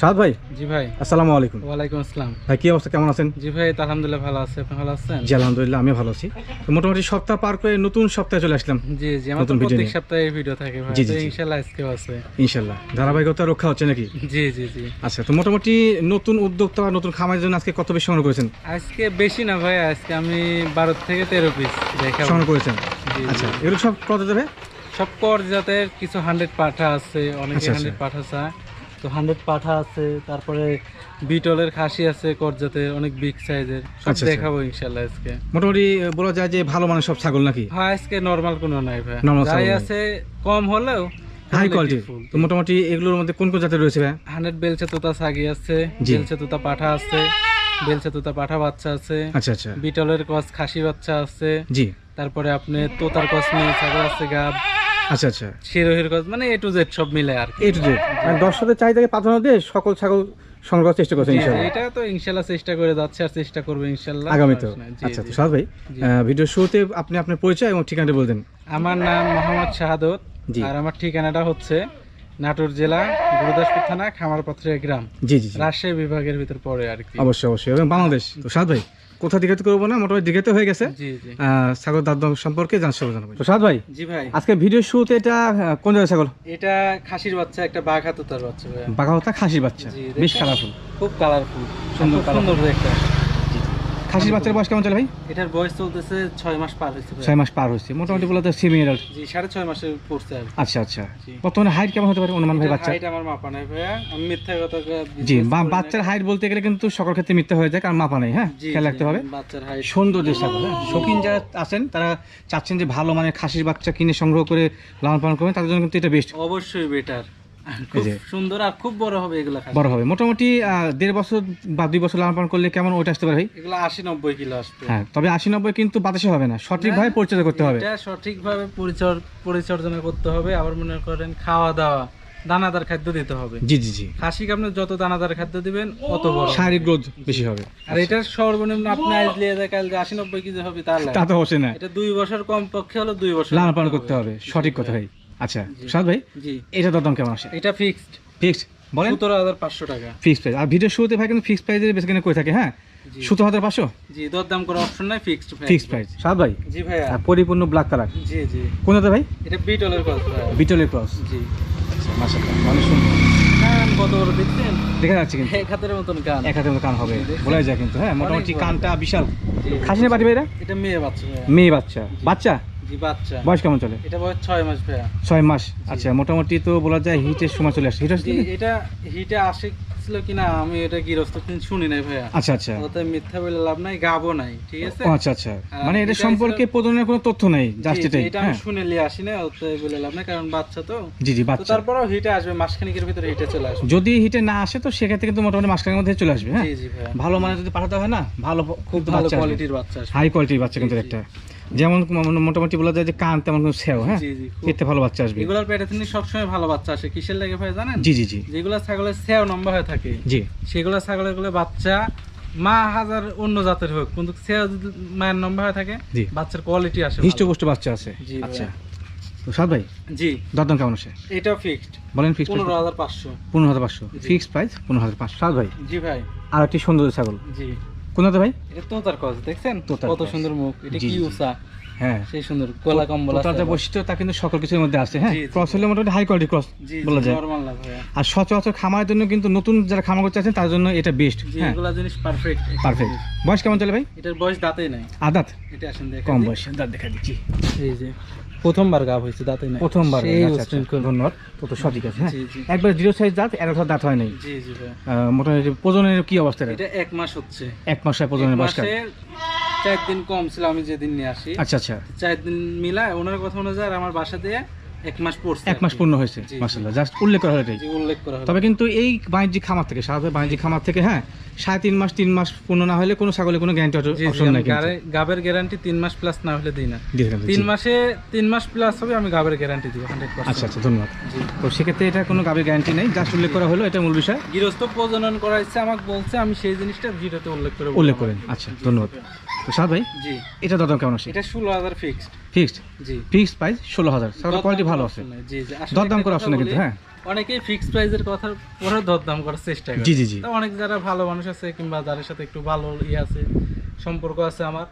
সাদ ভাই? জি ভাই। আসসালামু আলাইকুম। ওয়ালাইকুম আসসালাম। ভাই কি অবস্থা? কেমন আছেন? জি ভাই আলহামদুলিল্লাহ ভালো আছে। আপনি ভালো আছেন? জি আলহামদুলিল্লাহ আমি ভালো আছি। তো মোটামুটি সপ্তাহ পার করে নতুন সপ্তাহে চলে আসলাম। জি জি আমার প্রত্যেক সপ্তাহে ভিডিও থাকে ভাই। ইনশাআল্লাহ আজকেও আছে। ইনশাল্লাহ। ধারাবাহিকতা রক্ষা হচ্ছে নাকি? জি জি জি। আচ্ছা তো মোটামুটি নতুন উদ্যোক্তা বা নতুন খামারের জন্য আজকে কত বেশি সংগ্রহ করেছেন? আজকে বেশি না ভাই আজকে আমি বারো থেকে তেরো পিস দেখাবো। সংগ্রহ করেছেন। আচ্ছা এগুলো সব কত দেবে সব কর জাতের কিছু হান্ড্রেড পাঠা আছে অনেকে আচ্ছা, আচ্ছা। হান্ড্রেড পাঠা চায়। তো হান্ড্রেড পাঠা আছে তারপরে বিটলের খাসি আছে কর জাতের অনেক বিগ সাইজের সব আচ্ছা, আচ্ছা। দেখাবো ইনশাল্লাহ আজকে। মোটামুটি বলা যায় যে ভালো মানের সব ছাগল নাকি? হ্যাঁ আজকে নর্মাল কোনো নাই ভাই। যাই আছে কম হলেও হাই কোয়ালিটি তো মোটামুটি এগুলোর মধ্যে কোন কোন জাতের রয়েছে ভাই? হান্ড্রেড বেলচে তোতা সাগি আছে জি। বেলচে তোতা পাঠা আছে বেলচে তোতা পাঠা বাচ্চা আছে আচ্ছা আচ্ছা। বিটলের কস খাসি বাচ্চা আছে জি। তারপরে আপনি তোতার কস নিয়ে ছাগল আছে গাব। আচ্ছা আচ্ছা। শিরোহির কস মানে এ টু জেড সব মিলে আর এই টু জেড মানে দর্শকদের চাহিদাকে প্রাধান্য দিয়ে সকল ছাগল সংগ্রহ চেষ্টা ইনশাল্লাহ। এটা তো চেষ্টা করে যাচ্ছে আর চেষ্টা করব নাই। জি, আচ্ছা তো সাদ ভাই ভিডিওর শুরুতে আপনি আপনার পরিচয় এবং ঠিকানাটা বলতেন আমার নাম মোহাম্মদ শাহাদত। আর আমার ঠিকানাটা হচ্ছে নাটোর জেলা গুরুদাসপুর থানা খামারপাথরিয়া গ্রাম। জি জি জি। রাজশাহী বিভাগের ভিতর পড়ে আর কি। অবশ্যই অবশ্যই এবং বাংলাদেশ। তো সাদ ভাই কোথা দিকে করব না মোটামুটি দিঘাতে হয়ে গেছে। জি জি। আহ, ছাগল দাঁত সম্পর্কে জানাব। প্রসাদ সাদ ভাই জি ভাই। আজকে ভিডিও শুরুতে এটা কোন জায়গায় ছাগল? এটা খাসির বাচ্চা একটা বাঘ হাতুতার বাচ্চা বাঘা খাসির বাচ্চা। বেশ? কালারফুল খুব কালারফুল সুন্দর সুন্দর সুন্দর একটা খাসির বাচ্চার বয়স কেমন চলে ভাই? এটার বয়স চলতেছে ছয় মাস পার হয়েছে ছয় মাস পার হয়েছে। মোটামুটি বলতে সিমিলার জি সাড়ে ছয় মাসে পড়ছে আর আচ্ছা আচ্ছা। বর্তমানে হাইট কেমন হতে পারে অনুমান ভাই বাচ্চা height আমার মাপা নাই ভাইয়া। আমি মিথ্যা কথা জি বাচ্চার হাইট বলতে গেলে কিন্তু সকল ক্ষেত্রে মিথ্যা হয়ে যায় কারণ মাপা নেই হ্যাঁ? খেয়াল রাখতে হবে। বাচ্চার হাইট সুন্দর যে হ্যাঁ? শৌখিন যারা আছেন তারা চাচ্ছেন যে ভালো মানের খাসির বাচ্চা কিনে সংগ্রহ করে লালন পালন করবেন তাদের জন্য কিন্তু এটা বেস্ট অবশ্যই বেটার। সুন্দর আর খুব বড় হবে এগুলা বড় হবে। মোটামুটি দেড় বছর বা দুই বছর লালন পালন করলে কেমন ওইটা আসতে পারে ভাই? আশি নব্বই কিলো আসবে। হ্যাঁ তবে আশি নব্বই কিন্তু বাতাসে হবে না। সঠিকভাবে পরিচর্যা করতে হবে। এটা সঠিকভাবে পরিচর্যা করতে হবে। আবার মনে করেন খাওয়া দাওয়া দানাদার খাদ্য দিতে হবে। জি জি জি। খাসিকে আপনি যত দানাদার খাদ্য দিবেন অত বড় শারীরিক গ্রোথ বেশি হবে। আর এটা সর্বনিম্ন আপনি আজ লিয়ে যায় কালকে আশি নব্বই কেজি হবে তা না। এটা দুই বছর কম পক্ষে হলো দুই বছর লালন পালন করতে হবে। সঠিক কথা ভাই। আচ্ছা সাদ ভাই এটা দরদাম কেমন আসে? এটা ফিক্সড ফিক্সড বলেন। সতেরো হাজার পাঁচশো টাকা। ফিক্সড প্রাইস আর ভিডিও শুরুতে ভাই কিন্তু ফিক্সড প্রাইসের বেশি কিনে করে থাকে হ্যাঁ? জি। সতেরো হাজার পাঁচশো? জি দরদাম করার অপশন নাই ফিক্সড ফিক্সড প্রাইস সাদ ভাই জি ভাইয়া। আর পরিপূর্ণ ব্ল্যাক কালার জি জি। কোন ভাই? এটা বিটলের ভাইয়া বিটলের ক্রস জি। বড় দেখছেন? দেখা যাচ্ছে কিন্তু। এক হাতের মতন কান। এক হাতের মতো কান হবে? যায় কিন্তু হ্যাঁ মোটামুটি কানটা বিশাল। খাসি না পাটি ভাইরা? এটা মেয়ে বাচ্চা মেয়ে বাচ্চা। বাচ্চা? জি বাচ্চা। বয়স কেমন চলে? এটা বয়স ছয় মাস ভাইয়া। ছয় মাস। আচ্ছা মোটামুটি তো বলা যায় হিটের সময় চলে আসছে হিট আসছে এটা হিটে আসে ছিল কিনা আমি এটা গৃহস্থ শুনি নাই ভাইয়া। আচ্ছা আচ্ছা। ওতে মিথ্যা বলে লাভ নাই গাবো নাই ঠিক আছে? আচ্ছা আচ্ছা। মানে এটা সম্পর্কে কোনো তথ্য নেই জাস্ট জি, জি, এটাই এটা আমি শুনে নিয়ে আসি না ওতে বলে লাভ নাই কারণ বাচ্চা তো। জি জি বাচ্চা। তারপরেও হিটে আসবে মাসখানিকের ভিতরে হিটে চলে আসবে। যদি হিটে না আসে তো সেক্ষেত্রে কিন্তু মোটামুটি মাসখানের মধ্যে চলে আসবে হ্যাঁ? জি জি ভালো মানে যদি পাঠাতে হয় না ভালো খুব ভালো কোয়ালিটির বাচ্চা হাই কোয়ালিটির বাচ্চা কিন্তু একটা। যেমন মোটামুটি বলা যায় যে কান তেমন কোনো সেও হ্যাঁ? এতে ভালো বাচ্চা আসবে। এগুলোর পেটে তিনি সবসময় ভালো বাচ্চা আসে। কিসের লাগে ভাই জানেন? জি জি জি। যেগুলো ছাগলের সেও নম্বর হয়ে থাকে জি। সেগুলো ছাগলেরগুলো বাচ্চা মা হাজার অন্য জাতের হোক কিন্তু সেও যদি মায়ের নম্বর হয়ে থাকে জি। বাচ্চার কোয়ালিটি আসে। হৃষ্টপুষ্ট বাচ্চা আছে জি আচ্ছা। তো সাদ ভাই জি। দরদাম কেমন আছে? এটা ফিক্সড বলেন ফিক্স পনেরো হাজার পাঁচশো। পনেরো হাজার পাঁচশো। জি। ফিক্স প্রাইস পনেরো হাজার পাঁচশো। সাদ ভাই। জি ভাই। আর একটি সুন্দর ছাগল। জি। কোন দাদা ভাই? এটা তোতার কস দেখছেন? কত সুন্দর মুখ। এটা কি জি। হ্যাঁ। সেই সুন্দর গলা কম্বল আছে বৈশিষ্ট্য তা কিন্তু সকল কিছুর মধ্যে আছে হ্যাঁ? ক্রস হলে মোটামুটি হাই কোয়ালিটি ক্রস বলা যায়। নরমাল না আর সচরাচর খামারের জন্য কিন্তু নতুন যারা খামার করতে আছেন তার জন্য এটা বেস্ট হ্যাঁ? এগুলা জিনিস পারফেক্ট পারফেক্ট বয়স কেমন চলে ভাই? এটার বয়স দাঁতেই নাই। আদাত এটা আসেন দেখেন। কম বয়স। দাঁত দেখা দিচ্ছি। এই যে প্রথমবার গাব হয়েছে দাঁতে নাই। প্রথমবার আচ্ছা, আচ্ছা। ধন্যবাদ। তো তো সঠিক আছে হ্যাঁ? একবার জিরো সাইজ দাঁত হাজার দাঁত হয় নাই। মোটামুটি প্রজনের কি অবস্থা এটা? এক মাস হচ্ছে। এক মাস হয় প্রজনের এক চার দিন কম ছিল আমি যেদিন নিয়ে আসি। আচ্ছা আচ্ছা। চার দিন মিলায় ওনার কথা অনুযায়ী আমার বাসা দিয়ে এক মাস পড়ছে এক মাস পূর্ণ হয়েছে। মাসাল্লাহ জাস্ট উল্লেখ করা উল্লেখ করা তবে কিন্তু এই বাণিজ্যিক খামার থেকে সাধারণত বাণিজ্যিক খামার থেকে হ্যাঁ সাড়ে তিন মাস তিন মাস পূর্ণ না হলে কোনো ছাগলের কোনো গ্যারান্টি অপশন নাই গাবের গ্যারান্টি তিন মাস প্লাস না হলে দিই না। তিন মাসে তিন মাস প্লাস হবে আমি গাবের গ্যারান্টি আচ্ছা আচ্ছা ধন্যবাদ। তো সেক্ষেত্রে এটা কোনো গাবের গ্যারান্টি নেই জাস্ট উল্লেখ করা হলো এটা মূল বিষয়। গৃহস্থ প্রজনন করাইছে আমাকে বলছে আমি সেই জিনিসটা ভিডিওতে উল্লেখ করে উল্লেখ করেন আচ্ছা ধন্যবাদ। জি, তো সাদ ভাই জি। এটা দাদাম কেমন আছে? এটা ষোলো হাজার ফিক্সড ফিক্সড জি। ফিক্সড প্রাইস ষোলো হাজার। কোয়ালিটি ভালো আছে। জি জি। দরদাম করার অপশন কিন্তু হ্যাঁ। অনেকেই ফিক্সড প্রাইসের কথা পরে দরদাম করার চেষ্টা করে। জি জি জি। তো অনেক যারা ভালো মানুষ আছে কিংবা যাদের সাথে একটু ভালো ইয়ে আছে সম্পর্ক আছে আমার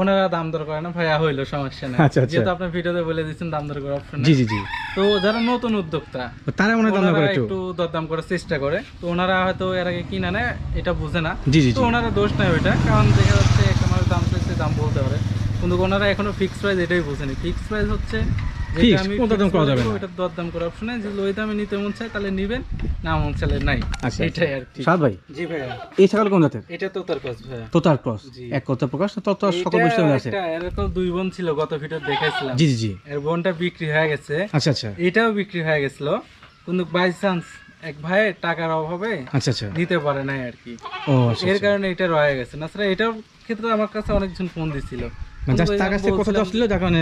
ওনারা দাম দর করে না ভাইয়া হইল সমস্যা নেই। আচ্ছা, আচ্ছা। যেহেতু আপনি ভিডিওতে বলে দিচ্ছেন দাম দর করার অপশন জি জি জি। তো যারা নতুন উদ্যোক্তা তারা মনে দাম করে একটু। একটু দরদাম করার চেষ্টা করে। তো ওনারা হয়তো এর আগে কিনা নেয় এটা বুঝে না। জি জি তো ওনারা দোষ নাই ওইটা কারণ দেখা যাচ্ছে একটা মানুষ দাম চাইছে দাম বলতে পারে। কিন্তু ওনারা এখনও প্রাইস এটাই ফিক্স প্রাইস হচ্ছে ভাই তোতার ক্রস এক কথা প্রকাশ সকল আছে। দুই বোন ছিল গত ভিডিও দেখাইছিলাম। জি জি এর বোনটা বিক্রি হয়ে গেছে। আচ্ছা আচ্ছা। এটাও বিক্রি হয়ে গেছিল। কিন্তু বাই চান্স এক ভাইয়ের টাকার অভাবে আচ্ছা আচ্ছা। দিতে পারে নাই আর কি। আচ্ছা এর আচ্ছা। কারণে এটা রয়ে গেছে। না এটার ক্ষেত্রে আমার কাছে অনেকজন ফোন দিছিল। তার কাছ কথা ছিল, যার কারণে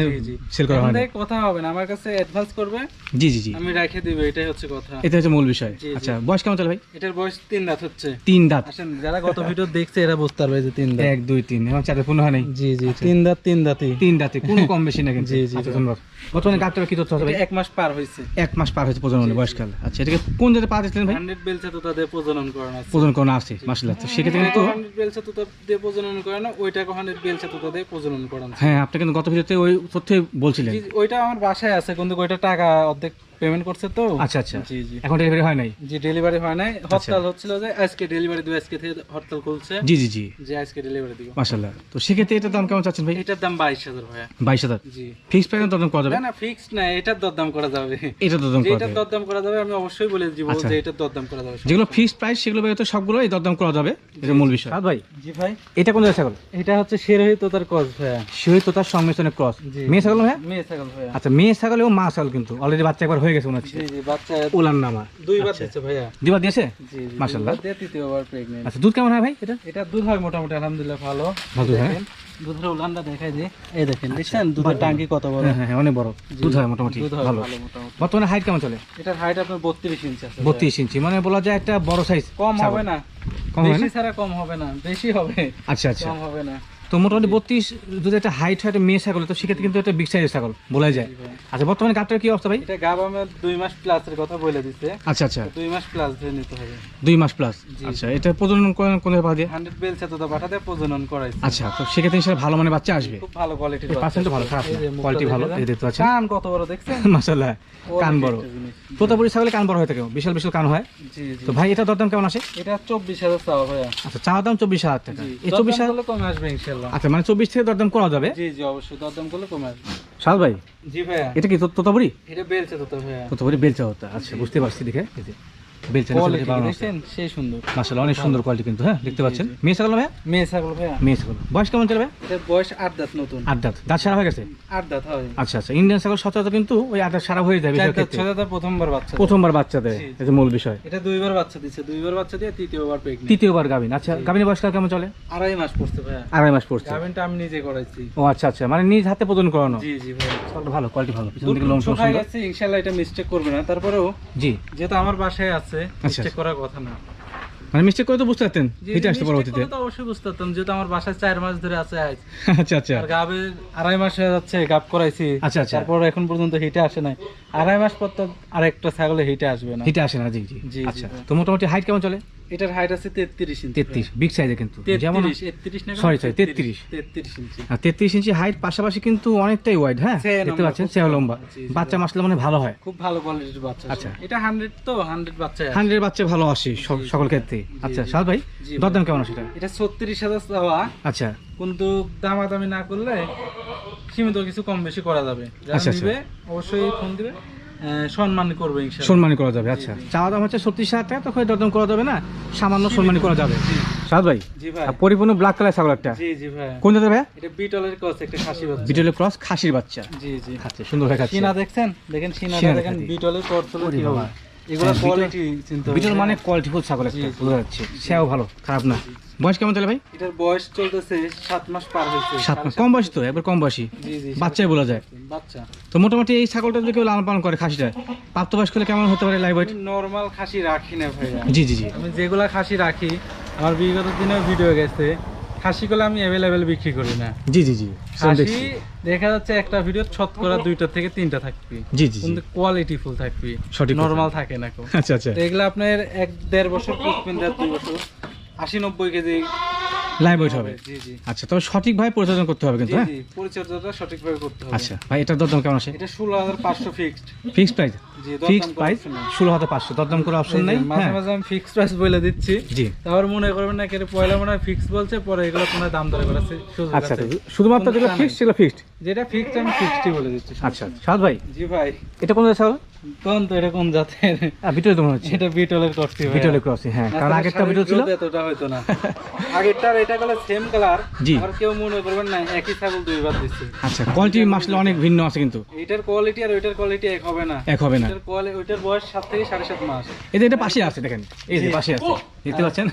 sell করা হয়নি। কথা হবে না আমার কাছে অ্যাডভান্স করবে জি জি জি। আমি রেখে দিব এটাই হচ্ছে কথা। এটা হচ্ছে মূল বিষয়। জি, জি। আচ্ছা বয়স কেমন চলে ভাই? এটার বয়স তিন রাত হচ্ছে। তিন দাঁত। যারা গত ভিডিও দেখছে এরা বুঝতে পারবে যে তিন দাঁত। এক দুই তিন এবং চারটে পূর্ণ হয় নাই? জি জি তিন দাঁত তিন দাঁতই। তিন দাঁতে কোনো কম বেশি না কিন্তু। জি, জি, ধন্যবাদ। বর্তমানে গাছটা কি তথ্য হবে এক মাস পার হয়েছে। এক মাস পার হয়েছে প্রজননে বয়সকাল। আচ্ছা এটাকে কোন পা ভাই? হান্ড্রেড তো তাদের প্রজনন করানো আছে। প্রজনন করোনা আসছে মাসিল্লা তো সেক্ষেত্রে কিন্তু হান্ড্রেড বেলছে তো তাদের প্রজনন করানো ওইটাকে হান্ড্রেড বেলছে তো তাদের প্রজনন করানো হ্যাঁ আপনি কিন্তু গত ভিডিওতে ওই তথ্যই বলছিলেন। ওইটা আমার বাসায় আছে কিন্তু ওইটা টাকা অর্ধেক পেমেন্ট করছে তো? আচ্ছা আচ্ছা। জি জি। এখন ডেলিভারি হয় নাই? জি ডেলিভারি হয় নাই। হরতাল হচ্ছিল যে আজকে ডেলিভারি দিবে আজকে থেকে হরতাল খুলছে। জি জি জি। যে আজকে ডেলিভারি দিব। মাসাল্লাহ তো সেক্ষেত্রে এটার দাম কেমন চাচ্ছেন ভাই? এটার দাম বাইশ হাজার ভাইয়া। বাইশ হাজার? জি। ফিক্স প্রাইস দরদাম করা যাবে? না না ফিক্সড না এটার দরদাম করা যাবে। এটা দরদাম করা এটার যাবে। দরদাম করা যাবে আমি অবশ্যই বলে দিব আচ্ছা। যে এটার দরদাম করা যাবে যেগুলো ফিক্সড প্রাইস সেগুলো বেরোতে সবগুলো এই দরদাম করা যাবে। এটা মূল বিষয়। সাদ ভাই জি ভাই। এটা কোন জায়গায় ছাগল? এটা হচ্ছে শেরহি তোতার ক্রস ভাইয়া। সেই তো তার সংমিশ্রণে ক্রস মেয়ে ছাগল হ্যাঁ মেয়ে ছাগল ভাইয়া। আচ্ছা মেয়ে ছাগল এবং মা ছাগল কিন্তু। অলরেডি বাচ্চা একবার হয়ে গেছে মনে হচ্ছে বাচ্চা নামা দুইবার ভাইয়া। দিবার দিয়েছে? মাশাআল্লাহ। তৃতীয়বার আচ্ছা দুধ কেমন হয় ভাই এটা? এটা দুধ হয় মোটামুটি আলহামদুলিল্লাহ ভালো। ভালো হ্যাঁ? দুধের উলানটা দেখাই দিই। এই দেখেন দেখছেন? দুধের টাঙ্কি কত বড়? হ্যাঁ হ্যাঁ হ্যাঁ, অনেক বড়। দুধ হয় মোটামুটি ভালো। ভালো বর্তমানে হাইট কেমন চলে? এটার হাইট আপনার ইঞ্চি আছে বত্রিশ ইঞ্চি মানে বলা যায় একটা বড় সাইজ কম হবে না। কম হবে বেশি না ছাড়া কম হবে না বেশি হবে। আচ্ছা আচ্ছা। কম হবে না। তো মোটামুটি বত্রিশ যদি একটা হাইট হয় একটা মেয়ে ছাগল তো সেক্ষেত্রে কিন্তু একটা বিগ সাইজের ছাগল বলা যায়। আচ্ছা বর্তমানে গাছটার কি অবস্থা ভাই? এটা গাব আমার দুই মাস প্লাসের কথা বলে দিছে। আচ্ছা আচ্ছা। দুই মাস প্লাস ধরে নিতে হবে। দুই মাস প্লাস আচ্ছা এটা প্রজনন করেন কোন পা দিয়ে? হান্ড্রেড বেল সাথে তো পাঠাতে প্রজনন করাইছে। আচ্ছা তো সেক্ষেত্রে ইনশাল্লাহ ভালো মানে বাচ্চা আসবে। খুব ভালো কোয়ালিটির পার্সেন্ট ভালো খারাপ কোয়ালিটি ভালো এই দেখতে পাচ্ছেন। কান কত বড় দেখছেন? মাসাল্লাহ কান বড়। তোতাপুরি ছাগলে কান বড় হয় থাকে বিশাল বিশাল কান হয়। জি জি। তো ভাই এটা দরদাম কেমন আসে? এটা চব্বিশ হাজার চাওয়া ভাইয়া। আচ্ছা চা দাম চব্বিশ হাজার টাকা। এই চব্বিশ দরদাম হাজার করলে কমে আসবে আচ্ছা মানে চব্বিশ থেকে দরদাম করা যাবে? জি জি অবশ্যই। দরদাম করলে কমে আসবে। সাল ভাই জি ভাইয়া। এটা কি তো- তোতাপুরি? এটা বেলচা তোতা ভাইয়া। তোতাপুরি বেলচা হতো আচ্ছা বুঝতে পারছি দেখে। অনেক সুন্দর কোয়ালিটি কিন্তু হ্যাঁ? দেখতে পাচ্ছেন? মেয়ে ছাগল ভাই মেয়ে ছাগল ভাইয়া। মেয়ে ছাগল। বয়স কেমন চলবে? বয়স আট দাঁত নতুন। আট দাঁত। দাঁত সারা হয়ে গেছে? আট দাঁত হয়। আচ্ছা আচ্ছা। ইন্ডিয়ান ছাগল সচরাচর কিন্তু ওই আট দাঁত সারা হয়ে যায় চার বেশিরভাগ দাঁত ক্ষেত্রে। ছয় দাঁতের প্রথমবার বাচ্চা দেয়। প্রথমবার বাচ্চা দেয়। এটা মূল বিষয়। এটা দুইবার বাচ্চা দিচ্ছে। দুইবার বাচ্চা দিয়ে তৃতীয়বার প্রেগনেন্ট তৃতীয়বার গাভিন। আচ্ছা বয়সকাল কেমন চলে? আড়াই মাস পড়ছে আড়াই মাস পড়ছে। আমি নিজে করাইছি। ও আচ্ছা আচ্ছা। মানে নিজ হাতে প্রদান করানো? জি জি ভাই ভালো কোয়ালিটি ভালো। পিছন ইনশাআল্লাহ এটা মিস্টেক করবে না। তারপরেও জি। যেহেতু আমার বাসায় আছে আচ্ছা। মিস্টেক করার কথা না। মানে মিস্টেক করে তো বুঝতে পারতেন হিটে আসতে পরবর্তীতে। তো অবশ্যই বুঝতে পারতাম যেহেতু আমার বাসায় চার মাস ধরে আছে আজ আচ্ছা আচ্ছা। আর গাবে আড়াই মাস হয়ে যাচ্ছে গাব করাইছি। আচ্ছা, আচ্ছা। তারপর এখন পর্যন্ত হিটে আসে নাই। আড়াই মাস পর তো আরেকটা ছাগলে হিটে আসবে না। হিটে আসে না জি, জি, আচ্ছা তো মোটামুটি হাইট কেমন চলে? এটার হাইট আছে তেত্রিশ ইঞ্চি তেত্রিশ বিগ সাইজে কিন্তু। যেমন তেত্রিশ একত্রিশ না Sorry, sorry, 33 তেত্রিশ। ইঞ্চি আর তেত্রিশ ইঞ্চি হাইট পাশাপাশি কিন্তু অনেকটাই ওয়াইড হ্যাঁ? দেখতে পাচ্ছেন চেয়ে লম্বা। বাচ্চা মাসলে মানে ভালো হয়। খুব ভালো কোয়ালিটির বাচ্চা আচ্ছা। এটা হান্ড্রেড তো হান্ড্রেড বাচ্চা আছে। হান্ড্রেড বাচ্চা ভালো আসে সকল ক্ষেত্রে। আচ্ছা সাল ভাই দরদাম কেমন আসে এটা এটা ছত্রিশ হাজার চাওয়া। আচ্ছা। কিন্তু দামাদামি না করলে সীমিত কিছু কম বেশি করা যাবে। যারা আচ্ছা, আচ্ছা। নিবে অবশ্যই ফোন দিবে। সম্মান করবে ইনশাআল্লাহ। সম্মানী করা যাবে আচ্ছা। চাওয়া দাম হচ্ছে ছত্রিশ হাজার টাকা তখন দরদাম করা যাবে না? সামান্য সম্মানী করা যাবে। সাদ ভাই পরিপূর্ণ ব্ল্যাক কালার ছাগল একটা। জি জি ভাই। কোন জাতের ভাই এটা বিটলের একটা খাসি বাচ্চা। বিটলের ক্রস খাসির বাচ্চা। জি জি। আচ্ছা সুন্দর হয়ে খাচ্ছে সিনা দেখছেন? দেখেন সিনা সিনা দেখেন বিটলের কস হলো কি হবে এগুলো হ্যাঁ, কোয়ালিটি চিন্তা বিটল মানে কোয়ালিটিফুল ছাগল একটা। বোঝা যাচ্ছে। সেও ভালো খারাপ না। বয়স কেমন চলে ভাই? এটার বয়স চলতেছে সাত মাস পার হয়েছে। সাত মাস। কম বয়স তো? একবার কম বয়সী। জি জি বাচ্চাই বলা যায়। বাচ্চা। তো মোটামুটি এই ছাগলটা যদি কেউ লালন পালন করে খাসিটা। প্রাপ্তবয়স্ক হলে কেমন হতে পারে লাইভ ওয়েট নর্মাল খাসি রাখি না ভাইয়া। জি জি জি। আমি যেগুলা খাসি রাখি আমার বিগত দিনে ভিডিও গেছে। খাসিগুলো আমি অ্যাভেলেবেল বিক্রি করি না। জি জি জি। খাসি দেখা যাচ্ছে একটা ভিডিও শতকরা দুইটা থেকে তিনটা থাকবে। জি জি কিন্তু কোয়ালিটি ফুল থাকবে। সঠিক। নরমাল থাকে না আচ্ছা আচ্ছা। এগুলো আপনার এক দেড় বছর পুষবেন দুই বছর। আশি নব্বই কেজি। লাইভ ওয়েট হবে? জি জি। আচ্ছা তবে সঠিকভাবে পরিচালনা করতে হবে কিন্তু হ্যাঁ? জি পরিচর্যাটা সঠিকভাবে করতে হবে। আচ্ছা ভাই এটার দরদাম কেমন আছে? এটা ষোলো হাজার পাঁচশো ফিক্সড ফিক্সড প্রাইস জি ফিক্সড প্রাইস ষোলো হাজার পাঁচশো দরদাম করে অপশন নেই? মাঝে হ্যাঁ। মাঝে আমি ফিক্সড প্রাইস বলে দিচ্ছি। জি। তারপর মনে করবেন না কেটে পয়লা মনে হয় ফিক্স বলছে পরে এগুলো কোনো দাম দরে আচ্ছা আচ্ছা শুধুমাত্র টাকা ফিক্সড। সেগুলো ফিক্সড যেটা ফিক্সড আমি ফিক্সডই বলে দিচ্ছি আচ্ছা সাদ ভাই জি ভাই। এটা কোন দেশে হবে? কোন তো এটা কোন জাতের ভিতরে তো মনে হচ্ছে। এটা বিটলের করতে ভাই। ক্রসি হ্যাঁ কারণ আগেরটা ভিডিও ছিল। এতটা হয়তো না। আগেরটার এটা গেলে সেম কালার আর কেউ মনে করবেন না একই ছাগল দুইবার দিচ্ছে। আচ্ছা কোয়ালিটি মাসলে অনেক ভিন্ন আছে কিন্তু। এইটার কোয়ালিটি আর ওইটার কোয়ালিটি এক হবে না। এক হবে না। এটার কোয়ালিটি ওইটার বয়স সাত থেকে সাড়ে সাত মাস। এই এটা পাশে আছে দেখেন। এই যে পাশে আছে। দেখতে পাচ্ছেন?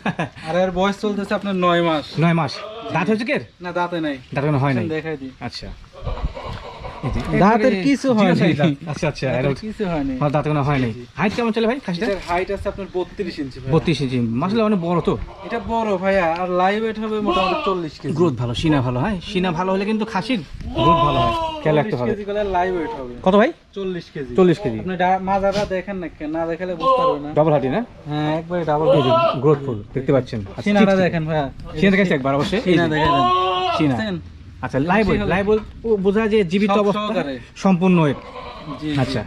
আর এর বয়স চলতেছে আপনার নয় মাস। নয় মাস। দাঁত হয়েছে কে না দাঁতে নাই। দাঁত হয় নাই। দেখাই দিই। আচ্ছা। দাঁতের কিছু হয়নি। আচ্ছা আচ্ছা কিছু হয়নি আমার দাঁত কোনো হয় নাই। হাইট কেমন চলে ভাই খাসিটা? হাইট আছে আপনার বত্রিশ ইঞ্চি ভাই বত্রিশ ইঞ্চি মাসলে অনেক বড় তো। এটা বড় ভাইয়া আর লাইভ ওয়েট হবে মোটামুটি চল্লিশ কেজি। গ্রোথ ভালো সিনা ভালো হয়? সিনা ভালো হলে কিন্তু খাসির গ্রোথ ভালো হয় খেয়াল রাখতে হবে। কেজি করে লাইভ ওয়েট হবে। কত ভাই? চল্লিশ কেজি। চল্লিশ কেজি। আপনি মাজাটা দেখেন না কেন? না দেখালে বুঝতে পারবেন না। ডবল হাটি না? হ্যাঁ একবারে ডাবল গ্রোথফুল দেখতে পাচ্ছেন। আচ্ছা, সিনাটা ঠিক। দেখেন ভাইয়া। সিনা দেখাইছে একবার অবশ্যই। সিনা দেখেন। সিনা? আচ্ছা লাইভ লাইভ বোঝা যায় জীবিত অবস্থা সম্পূর্ণ ওয়েট আচ্ছা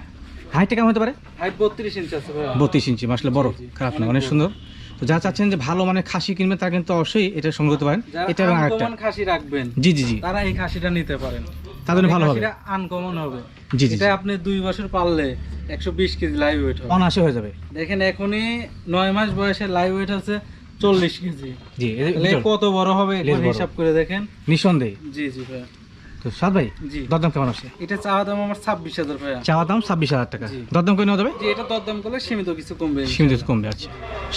হাইটটা কেমন হতে পারে? হাইট বত্রিশ ইঞ্চি আছে বত্রিশ ইঞ্চি আসলে বড় খারাপ না অনেক সুন্দর। তো যা চাচ্ছেন যে ভালো মানে খাসি কিনবেন তারা কিন্তু অবশ্যই এটা সংগ্রহ করতে পারেন। এটা এবং আরেকটা। খাসি রাখবেন জি জি জি। তারা এই খাসিটা নিতে পারেন। জন্য ভালো হবে। আনকমন হবে। জি জি এটা আপনি দুই বছর একশো বিশ কেজি লাইভ ওয়েট হবে। অনাশে হয়ে যাবে। দেখেন এখনই নয় মাস বয়সে লাইভ ওয়েট আছে চল্লিশ কেজি। জি কত বড় হবে। হিসাব করে দেখেন। নিঃসন্দেহে। জি জি ভাইয়া। তো সাদ ভাই দরদাম কেমন আছে? এটা চাওয়া দাম আমার ছাব্বিশ হাজার ভাইয়া। চাওয়া দাম ছাব্বিশ হাজার টাকা। দরদাম করে নেওয়া যাবে? এটা দরদাম করলে সীমিত কিছু কমবে সীমিত কমবে আচ্ছা।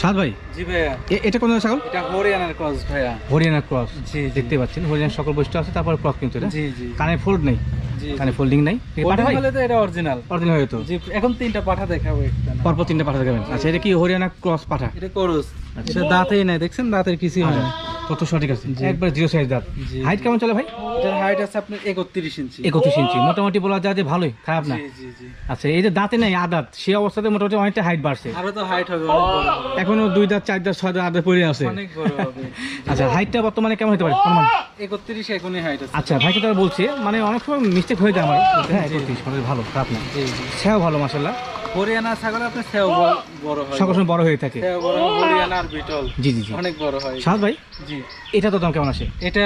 সাদ ভাই জি ভাইয়া। এটা কোন ছাগল? এটা হরিয়ানার ক্রস ভাইয়া। হরিয়ানা ক্রস। জি জি। দেখতে পাচ্ছেন হরিয়ানার সকল বৈশিষ্ট্য আছে তারপর ক্রস কিন্তু এটা। জি জি। কানে ফোল্ড নেই। কানে ফোল্ডিং নাই। হলে তো এটা অরিজিনাল অরিজিনাল হয়তো জি এখন তিনটা পাঠা দেখাবো পরপর তিনটা পাঠা দেখাবেন। আচ্ছা এটা কি হরিয়ানা ক্রস পাঠা? এটা করস। এটা দাঁতেই নাই দেখছেন? দাঁতের কিছুই হয় না। তত সঠিক আছে? একবার জিরো সাইজ দাঁত। হাইট কেমন চলে ভাই? এটার হাইট আছে আপনার একত্রিশ ইঞ্চি একত্রিশ ইঞ্চি মোটামুটি বলা যায় যে ভালোই খারাপ না? আচ্ছা এই যে দাঁতে নেই আদাত সে অবস্থাতে মোটামুটি অনেকটা হাইট বাড়ছে। আরও তো হাইট হবে। এখনও দুই দাঁত চার দাঁত ছয় দাঁত আদাত পড়ে আছে। অনেক বড় আচ্ছা হাইটটা বর্তমানে কেমন হতে পারে? অনুমান। একত্রিশ এখনই হাইট আছে। আচ্ছা ভাইকে তারা বলছে মানে অনেক সময় মিস্টেক হয়ে যায় আমার। হ্যাঁ একত্রিশ মানে ভালো খারাপ না। সেও ভালো মাসাল্লাহ হরিয়ানা ছাগল আপনার সেও বড় হয়। সকল সময় বড় হয়ে থাকে। সেও বড় হয়, হরিয়ানা বিটল। জি জি জি। অনেক বড় হয়। সাদ ভাই জি। এটা তো দাম কেমন আসে? এটা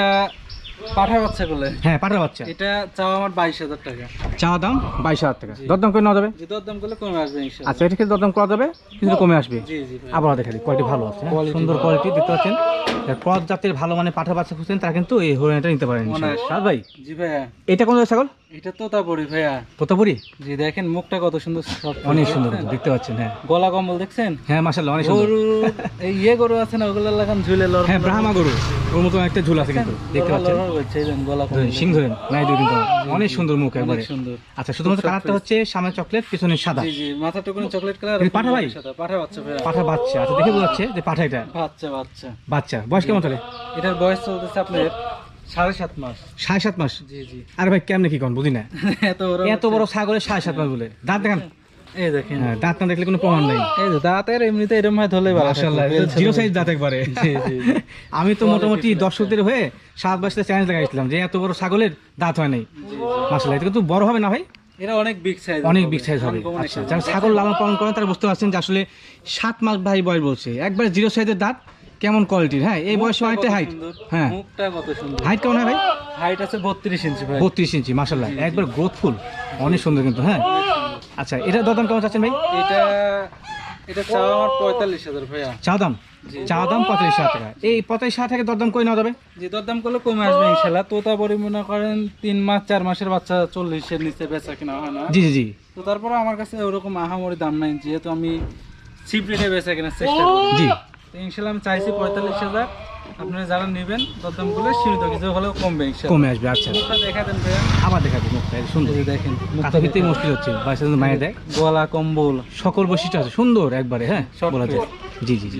পাঠা বাচ্চা বলে। হ্যাঁ পাটার বাচ্চা। এটা চাও আমার বাইশ হাজার টাকা। চাওয়া দাম বাইশ হাজার টাকা। দরদাম করে নেওয়া যাবে? দরদাম করলে কমে আসবে ইনশাআল্লাহ আচ্ছা এটা ক্ষেত্রে দরদাম করা যাবে কিন্তু কমে আসবে। জি জি ভাই। আবার দেখা দিই কোয়ালিটি ভালো আছে হ্যাঁ? সুন্দর কোয়ালিটি দেখতে পাচ্ছেন? ক্রস জাতের ভালো মানে পাঠা বাচ্চা খুঁজছেন তারা কিন্তু এই হরিণাটা নিতে পারেন। ভাই জি ভাইয়া। এটা কোন ছাগল? এটা তোতাপুরি ভাইয়া। তোতাপুরি? জি দেখেন মুখটা কত সুন্দর অনেক সুন্দর দেখতে পাচ্ছেন হ্যাঁ। গলা কম্বল দেখছেন? হ্যাঁ মাসাল্লাহ অনেক সুন্দর। গরু এই ইয়ে গরু আছে না ওগুলো লাগান ঝুলে লড়। হ্যাঁ ব্রাহ্মা গরু ওর মতো একটা ঝুল আছে কিন্তু দেখতে পাচ্ছেন। গলা কম্বল। সিং ধরেন নাই দুই কিন্তু অনেক সুন্দর মুখ একবারে। সুন্দর। আচ্ছা শুধুমাত্র কালারটা হচ্ছে সামনে চকলেট পিছনে সাদা। জি জি মাথা টুকুনি চকলেট কালার পাঠা ভাই? পাঠা বাচ্চা ভাইয়া। পাঠা বাচ্চা আচ্ছা দেখে বোঝা যাচ্ছে যে পাঠা এটা। বাচ্চা বাচ্চা। বাচ্চা বয়স কেমন চলে এটার বয়স চলতেছে আপনার সাড়ে সাত মাস। সাড়ে সাত মাস? জি জি। আরে ভাই কেমনে কি কন বুঝি না? এত বড় এত বড় ছাগলের সাড়ে সাত মাস বলে। দাঁত দেখান। এই দেখেন। দাঁত না দেখলে কোনো প্রমাণ নেই। এই যে দাঁতের এমনিতে এরকম হয় ধরলেই মাশাআল্লাহ জিরো সাইজ দাঁত একবারে। জি, জি, জি। আমি তো মোটামুটি দর্শকদের হয়ে সাত বছরের চ্যালেঞ্জ লাগাইছিলাম যে এত বড় ছাগলের দাঁত হয় নাই। মাসাল্লাহ এটা কিন্তু বড় হবে না ভাই? এটা অনেক বিগ সাইজ অনেক বিগ সাইজ হবে। আচ্ছা যারা ছাগল লালন পালন করেন তারা বুঝতে পারছেন যে আসলে সাত মাস ভাই বয়স বলছে। একবার জিরো সাইজের দাঁত কেমন কোয়ালিটির হ্যাঁ এই বয়সে অনেকটা হাইট হ্যাঁ। মুখটা কত সুন্দর? হাইট কেমন হয় ভাই? হাইট আছে বত্রিশ ইঞ্চি ভাই। বত্রিশ ইঞ্চি মাসাল্লাহ একবার গ্রোথফুল অনেক সুন্দর কিন্তু হ্যাঁ? আচ্ছা এটা দরদাম কেমন চাচ্ছেন ভাই? এটা এটা চাওয়া আমার পঁয়তাল্লিশ হাজার ভাইয়া। চা দাম। চা দাম পঁয়তাল্লিশ হাজার টাকা। এই পঁয়তাল্লিশ হাজার টাকা দরদাম করে নেওয়া যাবে? যে দরদাম করলে কমে আসবে ইনশাল্লাহ তোতা পরি মনে করেন তিন মাস চার মাসের বাচ্চা চল্লিশের নিচে বেচা কিনা হয় না। জি জি জি। তো তারপরে আমার কাছে ওরকম আহামরি দাম নাই। যেহেতু আমি চিপ রেটে বেচা কেনার চেষ্টা করি। জি তো ইনশাল্লাহ আমি চাইছি পঁয়তাল্লিশ হাজার। আপনারা যারা নেবেন দরদাম করলে সীমিত কিছু হলেও কমবে কমে আসবে আচ্ছা। মুখটা দেখা দেন ভাইয়া। আবার দেখা দিই মুখটা সুন্দর। দেখেন মুশকিল হচ্ছে বাসায় মায়ের দেয়। গলা কম্বল। সকল বৈশিষ্ট্য আছে সুন্দর একবারে হ্যাঁ? বলা যায়। জি জি। জি।